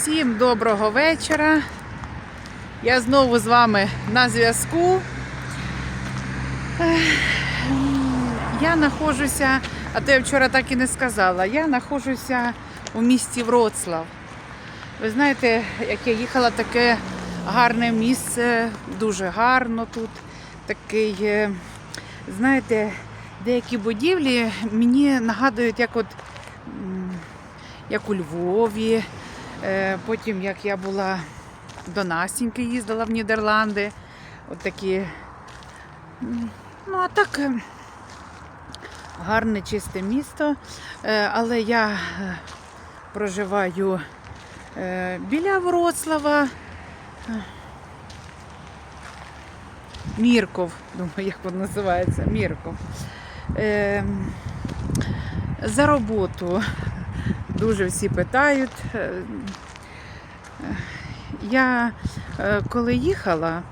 Всім доброго вечора. Я знову з вами на зв'язку. Я знаходжуся, а то я вчора так і не сказала. Я знаходжуся у місті Вроцлав. Ви знаєте, як я їхала, таке гарне місце, дуже гарно тут. Такий, е, знаєте, деякі будівлі мені нагадують, як от як у Львові. Е, Потім, як я була до Настіньки, їздила в Нідерланди. От такі. Ну, а так е, гарне, чисте місто. Е, Але я е, проживаю біля Вроцлава. Мірков, думаю, як воно називається, Мірков. Е, За роботу дуже всі питають. Е, Я е, коли їхала,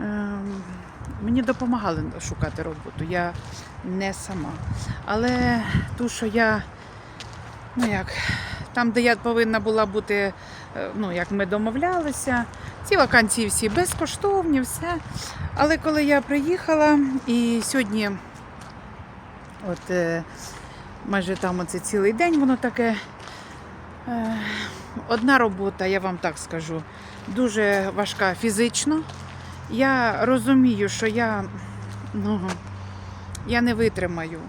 е, мені допомагали шукати роботу. Я не сама. Але ту, що я, ну як, там, де я повинна була бути, ну як ми домовлялися, ці вакансії всі безкоштовні, все. Але коли я приїхала і сьогодні, от майже там оце цілий день, воно таке. е, Одна робота, я вам так скажу, дуже важка фізично. Я розумію, що я, ну, я не витримаю.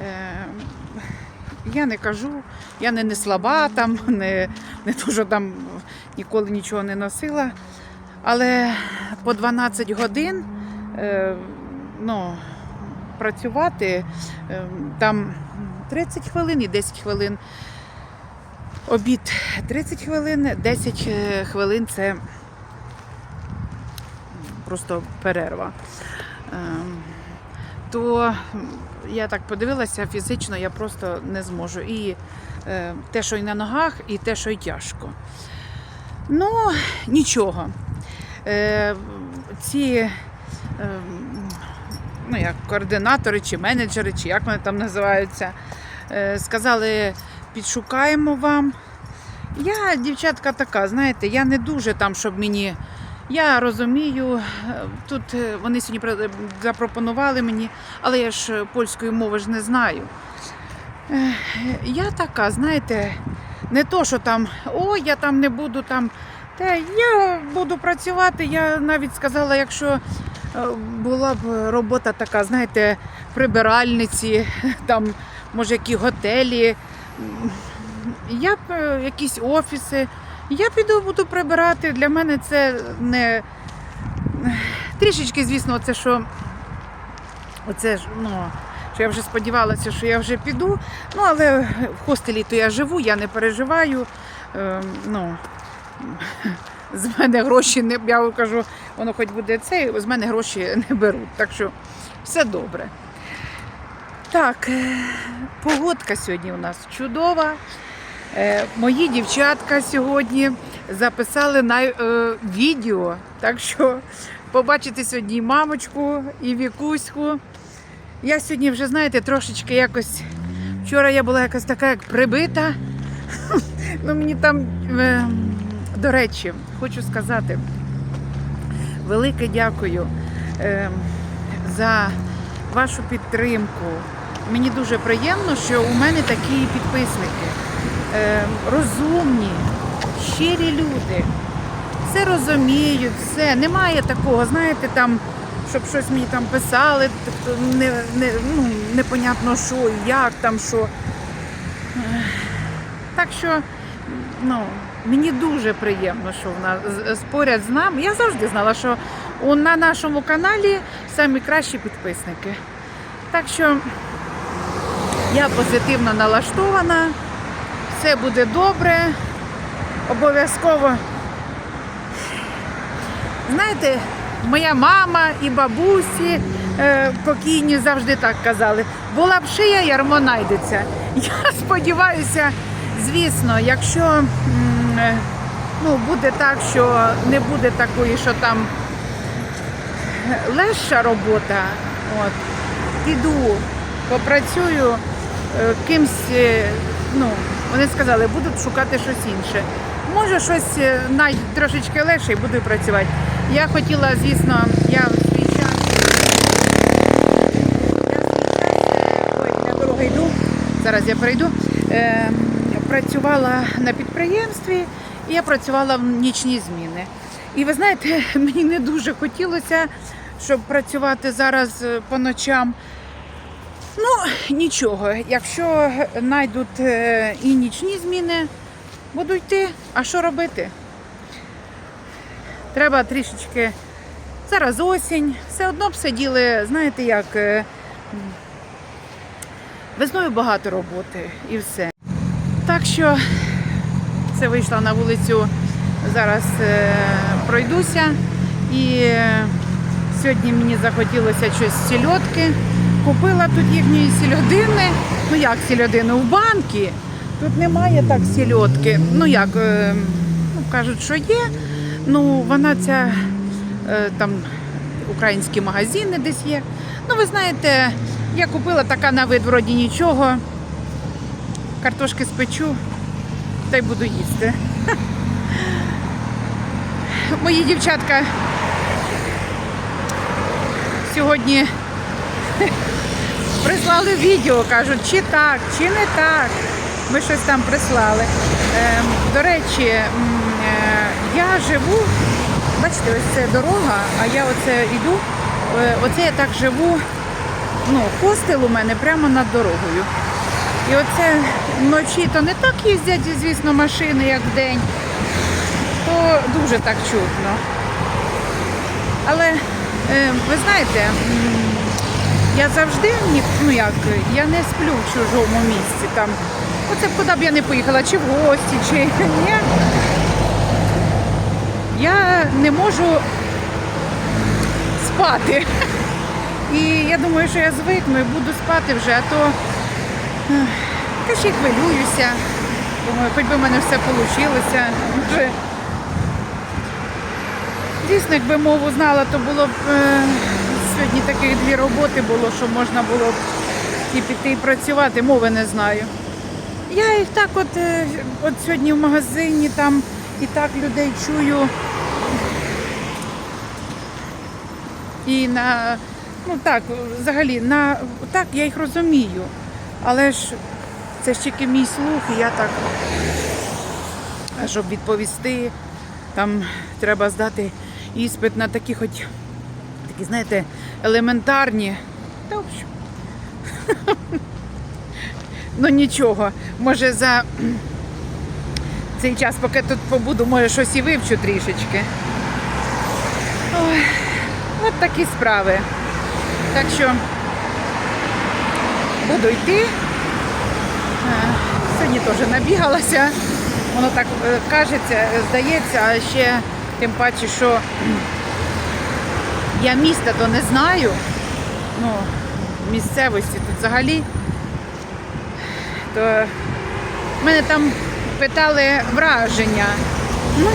Е, я не кажу, я не, не слаба, там, не, не то, там ніколи нічого не носила. Але по 12 годин е, ну, працювати там 30 хвилин і 10 хвилин. Обід 30 хвилин, 10 е, хвилин це просто перерва. Ем, То я так подивилася, фізично я просто не зможу. І е, те, що і на ногах, і те, що й тяжко. Ну, нічого. Е, Ці е, ну, як координатори чи менеджери, чи як вони там називаються, сказали, підшукаємо вам. Я, дівчатка, така, знаєте, я не дуже там, щоб мені. Я розумію, е, тут е, вони сьогодні запропонували мені, але я ж е, польської мови ж не знаю. Е, Я така, знаєте, не то, що там, о, я там не буду там. Та я буду працювати. Я навіть сказала, якщо е, була б робота така, знаєте, прибиральниці, там, може, які готелі, я б е, якісь офіси. Я піду буду прибирати. Для мене це не трішечки, звісно, це що оце ж, ну, що я вже сподівалася, що я вже піду. Ну, але в хостелі то я живу, я не переживаю. Е, ну, з мене гроші не я кажу, воно хоч буде це, з мене гроші не беруть. Так що все добре. Так, е, погодка сьогодні у нас чудова. Е, Мої дівчатка сьогодні записали на е, відео. Так що побачите сьогодні і мамочку, і вікуську. Я сьогодні вже, знаєте, трошечки якось. Вчора я була якась така, як прибита. Ну, мені там, до речі, хочу сказати, велике дякую за вашу підтримку. Мені дуже приємно, що у мене такі підписники. Е, розумні, щирі люди. Все розуміють, все. Немає такого, знаєте, там, щоб щось мені там писали, тобто не, не, ну, непонятно що, як там що. Так що, ну, мені дуже приємно, що в нас поряд з нами. Я завжди знала, що на нашому каналі самі кращі підписники. Так що я позитивно налаштована, все буде добре, обов'язково. Знаєте, моя мама і бабусі е, покійні завжди так казали. Була б шия, ярмо знайдеться. Я сподіваюся, звісно, якщо е, ну, буде так, що не буде такої, що там легша робота, от, піду, попрацюю е, кимсь, е, ну, Вони сказали, будуть шукати щось інше. Може, щось е, най трошечки легше і буду працювати. Я хотіла, звісно, я в свій час. Е, я дорогу йду. Зараз я перейду. Е, працювала на підприємстві і я працювала в нічні зміни. І ви знаєте, мені не дуже хотілося, щоб працювати зараз е, по ночам. Ну, нічого, якщо знайдуть е, і нічні зміни, буду йти. А що робити? Треба трішечки. Зараз осінь, все одно б сиділи, знаєте як, е, весною багато роботи і все. Так що це вийшла на вулицю, зараз е, пройдуся. І сьогодні мені захотілося щось сільотки. Купила тут їхньої сільодини. Ну як сільодини? У банки. Тут немає так сільотки. Ну як, е, ну, кажуть, що є. Ну, вона ця е, там українські магазини десь є. Ну, ви знаєте, я купила така на вид вроді нічого. Картошки спечу та й буду їсти. Мої дівчатка сьогодні прислали відео, кажуть, чи так, чи не так. Ми щось там прислали. Ем, до речі, е, я живу, бачите, ось це дорога, а я оце йду. Е, Оце я так живу. Ну, хостел у мене прямо над дорогою. І оце вночі то не так їздять, звісно, машини, як вдень, то дуже так чутно. Але е, ви знаєте, я завжди ну як, я не сплю в чужому місці. Там, оце куди б я не поїхала, чи в гості, чи ні. Я не можу спати. І я думаю, що я звикну і буду спати вже, а то та ще й хвилююся. Думаю, хоч би в мене все вийшло. Дійсно, якби мову знала, то було б е, сьогодні таких дві роботи було, що можна було і піти і працювати, мови не знаю. Я їх так от, е, от сьогодні в магазині там і так людей чую. І на, ну так, взагалі, на, так я їх розумію. Але ж це ж тільки мій слух, і я так, щоб відповісти, там треба здати іспит на такі хоч такі, знаєте, елементарні. Та, в ну нічого, може за цей час, поки тут побуду, може щось і вивчу трішечки. Ой, от такі справи. Так що буду йти. Е, Сьогодні теж набігалася. Воно так е, кажеться, здається, а ще тим паче, що я міста то не знаю. Ну, місцевості тут взагалі. То мене там питали враження. Ну,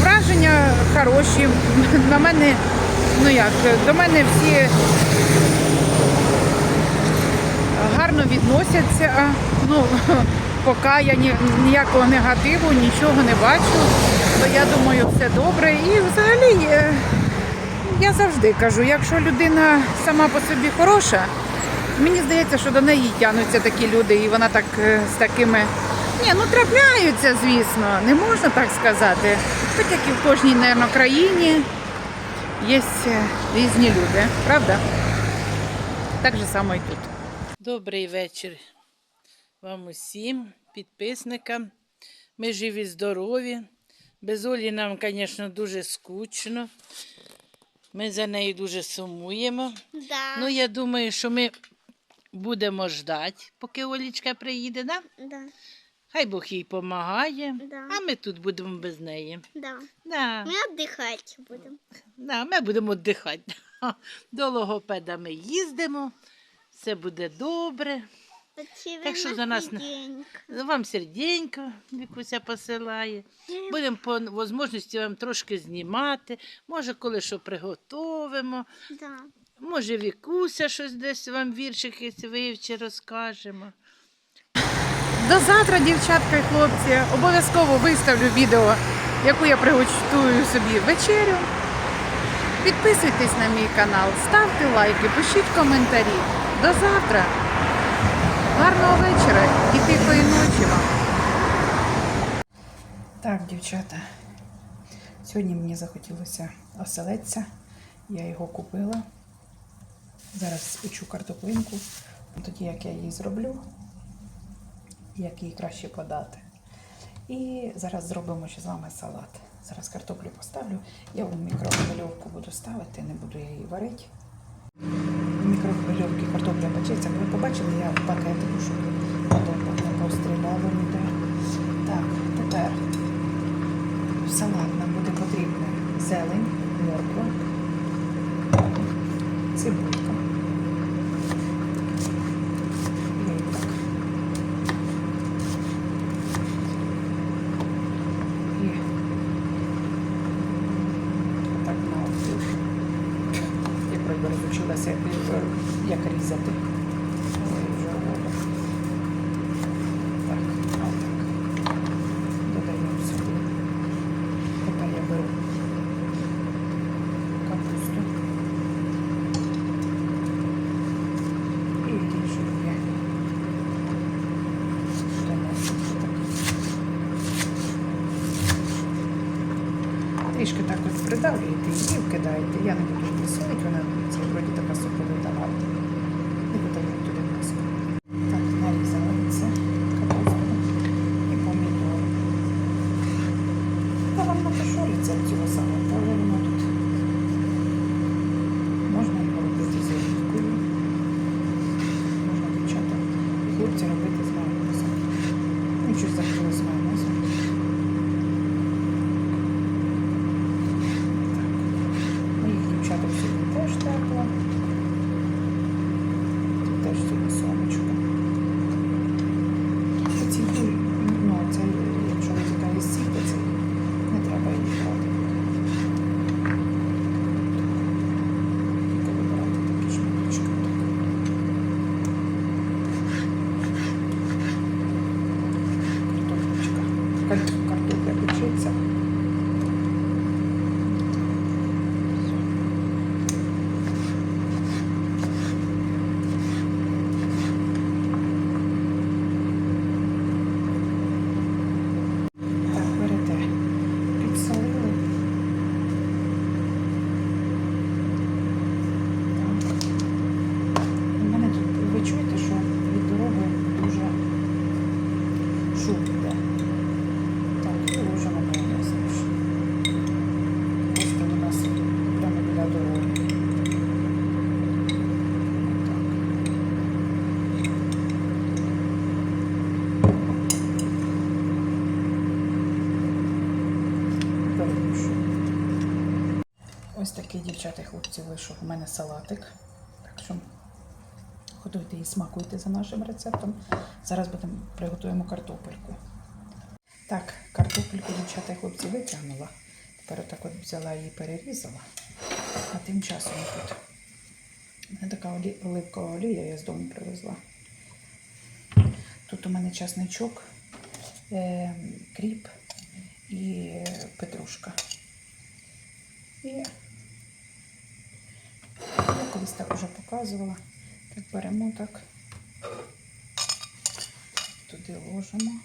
враження хороші. На мене, ну як, до мене всі гарно відносяться. Ну, поки я ні, ніякого негативу, нічого не бачу, то я думаю, все добре. І взагалі е, я завжди кажу, якщо людина сама по собі хороша, мені здається, що до неї тягнуться такі люди, і вона так е, з такими. Ні, ну трапляються, звісно, не можна так сказати. Так як і в кожній, мабуть, країні є е, різні люди, правда? Так же само і тут. Добрий вечір вам усім, підписникам. Ми живі, здорові. Без Олі нам, звісно, дуже скучно. Ми за нею дуже сумуємо. Да. Ну, я думаю, що ми будемо ждати, поки Олічка приїде. Да? да. Хай Бог їй допомагає, Да. а ми тут будемо без неї. Да. Да. Мы отдыхать будем. Да, ми будемо віддихати. До логопеда ми їздимо, все буде добре. Так що за нас Вам серденько Вікуся посилає. Будемо по можливості вам трошки знімати. Може, коли що приготовимо. Да. Може, Вікуся щось десь вам віршик якийсь вивчи, розкажемо. До завтра, дівчатка і хлопці. Обов'язково виставлю відео, яку я приготую собі вечерю. Підписуйтесь на мій канал, ставте лайки, пишіть коментарі. До завтра. Гарного вечора і тихої ночі вам. Так, дівчата. Сьогодні мені захотілося оселедця. Я його купила. Зараз спечу картоплинку. Тоді як я її зроблю, як її краще подати. І зараз зробимо ще з вами салат. Зараз картоплю поставлю. Я в мікрохвильовку буду ставити, не буду я її варити. В мікрохвильовці картопля печеться. Ви побачили, я пакетику, щоб потім не постріляло ніде. Так, тепер в салат нам буде потрібна зелень, морква, цибулька. Я її так. І так на оцю. Я правда як, е, як різати. Ой, вже воду. Так, отак. Додаємо сюди. Тепер я беру капусту. І ріжу її. Тоненько так. Трішки так от придавлюєте її, вкидаєте. Я не буду її солити, вона це вроді така соковита 快点 дівчата і хлопці, вийшов у мене салатик. Так що готуйте і смакуйте за нашим рецептом. Зараз будемо приготуємо картопельку. Так, картопельку, дівчата і хлопці, витягнула. Тепер отак от взяла її перерізала. А тим часом тут мене така оливкова олія, я з дому привезла. Тут у мене часничок, е, кріп і петрушка. І колись так вже показувала. Так беремо так. Туди ложимо.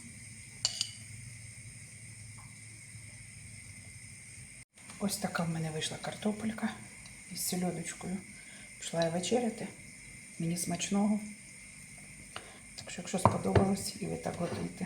Ось така в мене вийшла картопелька із сільодочкою. Пішла я вечеряти. Мені смачного. Так що, якщо сподобалось і ви так готуєте,